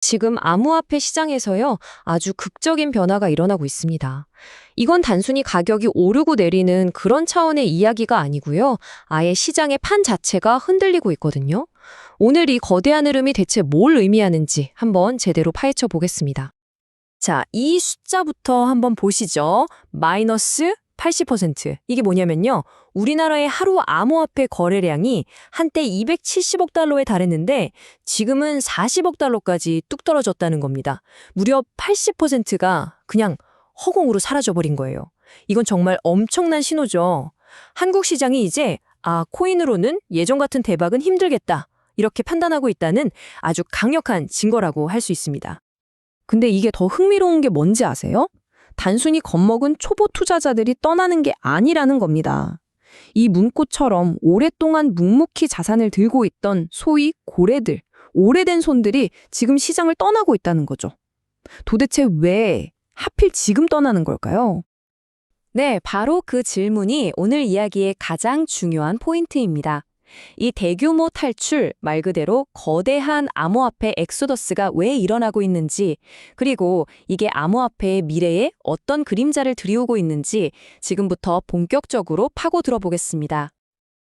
지금 암호화폐 시장에서요, 아주 극적인 변화가 일어나고 있습니다. 이건 단순히 가격이 오르고 내리는 그런 차원의 이야기가 아니고요. 아예 시장의 판 자체가 흔들리고 있거든요. 오늘 이 거대한 흐름이 대체 뭘 의미하는지 한번 제대로 파헤쳐 보겠습니다. 자, 이 숫자부터 한번 보시죠. 마이너스 80%. 이게 뭐냐면요. 우리나라의 하루 암호화폐 거래량이 한때 270억 달러에 달했는데 지금은 40억 달러까지 뚝 떨어졌다는 겁니다. 무려 80%가 그냥 허공으로 사라져버린 거예요. 이건 정말 엄청난 신호죠. 한국 시장이 이제 아, 코인으로는 예전 같은 대박은 힘들겠다. 이렇게 판단하고 있다는 아주 강력한 증거라고 할 수 있습니다. 근데 이게 더 흥미로운 게 뭔지 아세요? 단순히 겁먹은 초보 투자자들이 떠나는 게 아니라는 겁니다. 이 문구처럼 오랫동안 묵묵히 자산을 들고 있던 소위 고래들, 오래된 손들이 지금 시장을 떠나고 있다는 거죠. 도대체 왜 하필 지금 떠나는 걸까요? 네, 바로 그 질문이 오늘 이야기의 가장 중요한 포인트입니다. 이 대규모 탈출, 말 그대로 거대한 암호화폐 엑소더스가 왜 일어나고 있는지, 그리고 이게 암호화폐의 미래에 어떤 그림자를 들이오고 있는지 지금부터 본격적으로 파고 들어보겠습니다.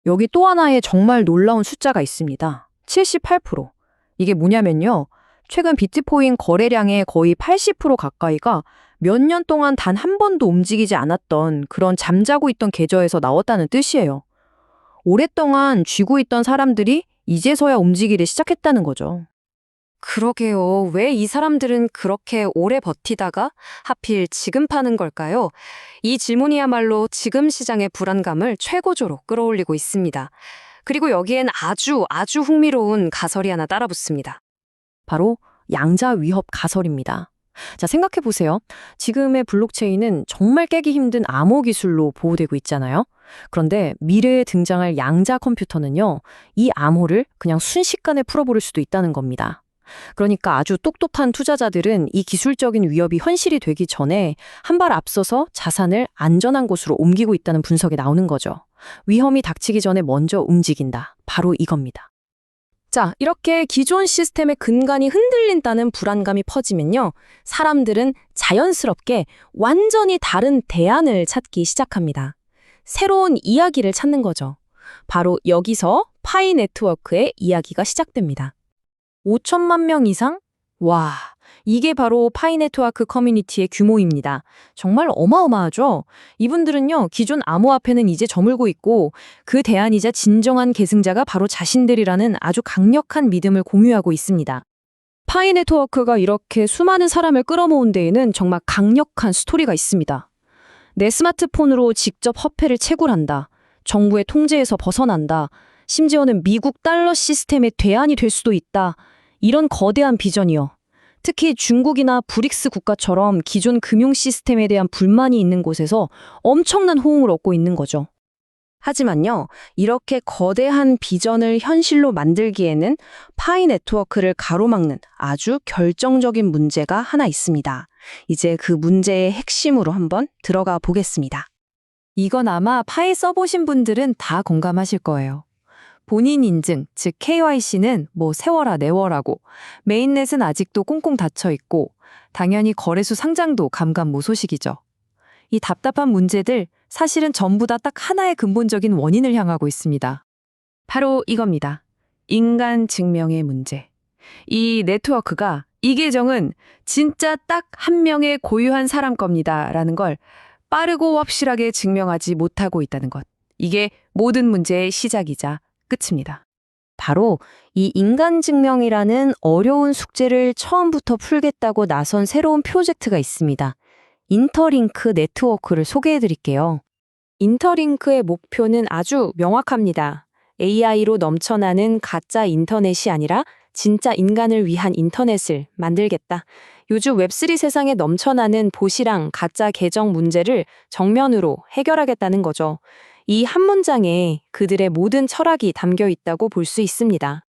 여기 또 하나의 정말 놀라운 숫자가 있습니다. 78%. 이게 뭐냐면요. 최근 비트코인 거래량의 거의 80% 가까이가 몇 년 동안 단 한 번도 움직이지 않았던 그런 잠자고 있던 계좌에서 나왔다는 뜻이에요. 오랫동안 쥐고 있던 사람들이 이제서야 움직이기 시작했다는 거죠. 그러게요. 왜 이 사람들은 그렇게 오래 버티다가 하필 지금 파는 걸까요? 이 질문이야말로 지금 시장의 불안감을 최고조로 끌어올리고 있습니다. 그리고 여기엔 아주 아주 흥미로운 가설이 하나 따라붙습니다. 바로 양자 위협 가설입니다. 자, 생각해 보세요. 지금의 블록체인은 정말 깨기 힘든 암호 기술로 보호되고 있잖아요. 그런데 미래에 등장할 양자 컴퓨터는요, 이 암호를 그냥 순식간에 풀어버릴 수도 있다는 겁니다. 그러니까 아주 똑똑한 투자자들은 이 기술적인 위협이 현실이 되기 전에 한 발 앞서서 자산을 안전한 곳으로 옮기고 있다는 분석이 나오는 거죠. 위험이 닥치기 전에 먼저 움직인다. 바로 이겁니다. 자, 이렇게 기존 시스템의 근간이 흔들린다는 불안감이 퍼지면요. 사람들은 자연스럽게 완전히 다른 대안을 찾기 시작합니다. 새로운 이야기를 찾는 거죠. 바로 여기서 파이 네트워크의 이야기가 시작됩니다. 5천만 명 이상? 와, 이게 바로 파이 네트워크 커뮤니티의 규모입니다. 정말 어마어마하죠? 이분들은요, 기존 암호화폐는 이제 저물고 있고 그 대안이자 진정한 계승자가 바로 자신들이라는 아주 강력한 믿음을 공유하고 있습니다. 파이 네트워크가 이렇게 수많은 사람을 끌어모은 데에는 정말 강력한 스토리가 있습니다. 내 스마트폰으로 직접 화폐를 채굴한다. 정부의 통제에서 벗어난다. 심지어는 미국 달러 시스템의 대안이 될 수도 있다. 이런 거대한 비전이요. 특히 중국이나 브릭스 국가처럼 기존 금융 시스템에 대한 불만이 있는 곳에서 엄청난 호응을 얻고 있는 거죠. 하지만요, 이렇게 거대한 비전을 현실로 만들기에는 파이 네트워크를 가로막는 아주 결정적인 문제가 하나 있습니다. 이제 그 문제의 핵심으로 한번 들어가 보겠습니다. 이건 아마 파이 써보신 분들은 다 공감하실 거예요. 본인 인증, 즉 KYC는 뭐 세워라 내워라고, 메인넷은 아직도 꽁꽁 닫혀 있고, 당연히 거래소 상장도 감감무소식이죠. 이 답답한 문제들 사실은 전부 다 딱 하나의 근본적인 원인을 향하고 있습니다. 바로 이겁니다. 인간 증명의 문제. 이 네트워크가 이 계정은 진짜 딱 한 명의 고유한 사람 겁니다. 라는 걸 빠르고 확실하게 증명하지 못하고 있다는 것. 이게 모든 문제의 시작이자 끝입니다. 바로 이 인간 증명이라는 어려운 숙제를 처음부터 풀겠다고 나선 새로운 프로젝트가 있습니다. 인터링크 네트워크를 소개해 드릴게요. 인터링크의 목표는 아주 명확합니다. AI로 넘쳐나는 가짜 인터넷이 아니라 진짜 인간을 위한 인터넷을 만들겠다. 요즘 웹3 세상에 넘쳐나는 보시랑 가짜 계정 문제를 정면으로 해결하겠다는 거죠. 이 한 문장에 그들의 모든 철학이 담겨 있다고 볼 수 있습니다.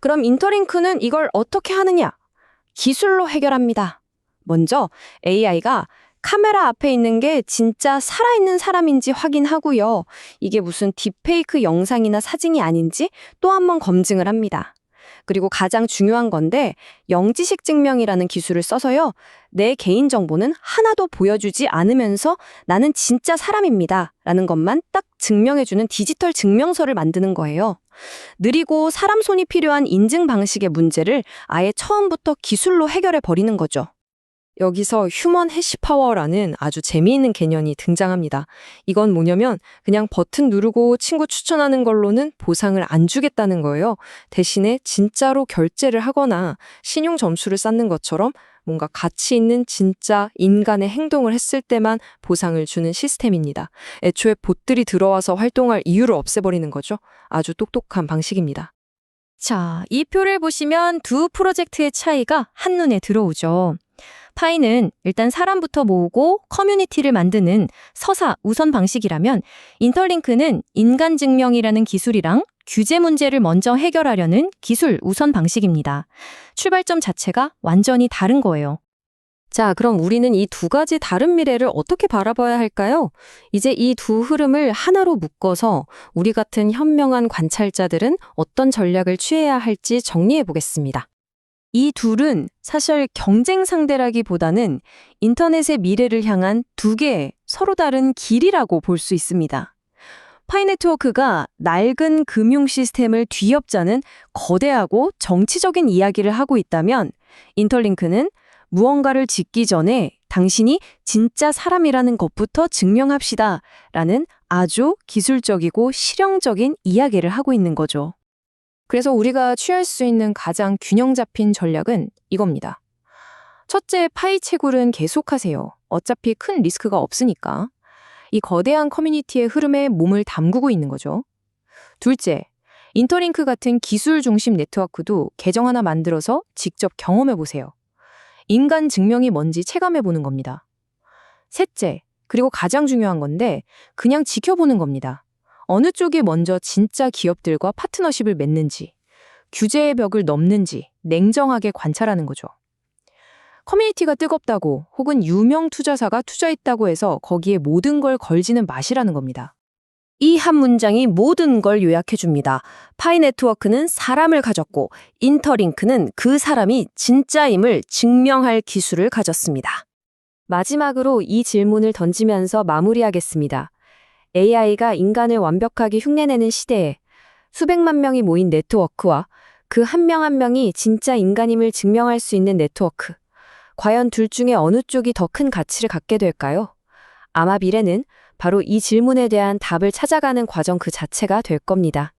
그럼 인터링크는 이걸 어떻게 하느냐? 기술로 해결합니다. 먼저 AI가 카메라 앞에 있는 게 진짜 살아있는 사람인지 확인하고요. 이게 무슨 딥페이크 영상이나 사진이 아닌지 또 한 번 검증을 합니다. 그리고 가장 중요한 건데 영지식 증명이라는 기술을 써서요. 내 개인 정보는 하나도 보여주지 않으면서 나는 진짜 사람입니다. 라는 것만 딱 증명해주는 디지털 증명서를 만드는 거예요. 느리고 사람 손이 필요한 인증 방식의 문제를 아예 처음부터 기술로 해결해 버리는 거죠. 여기서 휴먼 해시 파워라는 아주 재미있는 개념이 등장합니다. 이건 뭐냐면 그냥 버튼 누르고 친구 추천하는 걸로는 보상을 안 주겠다는 거예요. 대신에 진짜로 결제를 하거나 신용 점수를 쌓는 것처럼 뭔가 가치 있는 진짜 인간의 행동을 했을 때만 보상을 주는 시스템입니다. 애초에 봇들이 들어와서 활동할 이유를 없애버리는 거죠. 아주 똑똑한 방식입니다. 자, 이 표를 보시면 두 프로젝트의 차이가 한눈에 들어오죠. 파이는 일단 사람부터 모으고 커뮤니티를 만드는 서사 우선 방식이라면 인터링크는 인간 증명이라는 기술이랑 규제 문제를 먼저 해결하려는 기술 우선 방식입니다. 출발점 자체가 완전히 다른 거예요. 자, 그럼 우리는 이 두 가지 다른 미래를 어떻게 바라봐야 할까요? 이제 이 두 흐름을 하나로 묶어서 우리 같은 현명한 관찰자들은 어떤 전략을 취해야 할지 정리해 보겠습니다. 이 둘은 사실 경쟁 상대라기보다는 인터넷의 미래를 향한 두 개의 서로 다른 길이라고 볼 수 있습니다. 파이네트워크가 낡은 금융 시스템을 뒤엎자는 거대하고 정치적인 이야기를 하고 있다면 인터링크는 무언가를 짓기 전에 당신이 진짜 사람이라는 것부터 증명합시다 라는 아주 기술적이고 실용적인 이야기를 하고 있는 거죠. 그래서 우리가 취할 수 있는 가장 균형 잡힌 전략은 이겁니다. 첫째, 파이 채굴은 계속하세요. 어차피 큰 리스크가 없으니까. 이 거대한 커뮤니티의 흐름에 몸을 담그고 있는 거죠. 둘째, 인터링크 같은 기술 중심 네트워크도 계정 하나 만들어서 직접 경험해 보세요. 인간 증명이 뭔지 체감해 보는 겁니다. 셋째, 그리고 가장 중요한 건데 그냥 지켜보는 겁니다. 어느 쪽이 먼저 진짜 기업들과 파트너십을 맺는지, 규제의 벽을 넘는지 냉정하게 관찰하는 거죠. 커뮤니티가 뜨겁다고 혹은 유명 투자사가 투자했다고 해서 거기에 모든 걸 걸지는 마시라는 겁니다. 이 한 문장이 모든 걸 요약해 줍니다. 파이 네트워크는 사람을 가졌고 인터링크는 그 사람이 진짜임을 증명할 기술을 가졌습니다. 마지막으로 이 질문을 던지면서 마무리하겠습니다. AI가 인간을 완벽하게 흉내내는 시대에 수백만 명이 모인 네트워크와 그 한명한 명이 진짜 인간임을 증명할 수 있는 네트워크. 과연 둘 중에 어느 쪽이 더 큰 가치를 갖게 될까요? 아마 미래는 바로 이 질문에 대한 답을 찾아가는 과정 그 자체가 될 겁니다.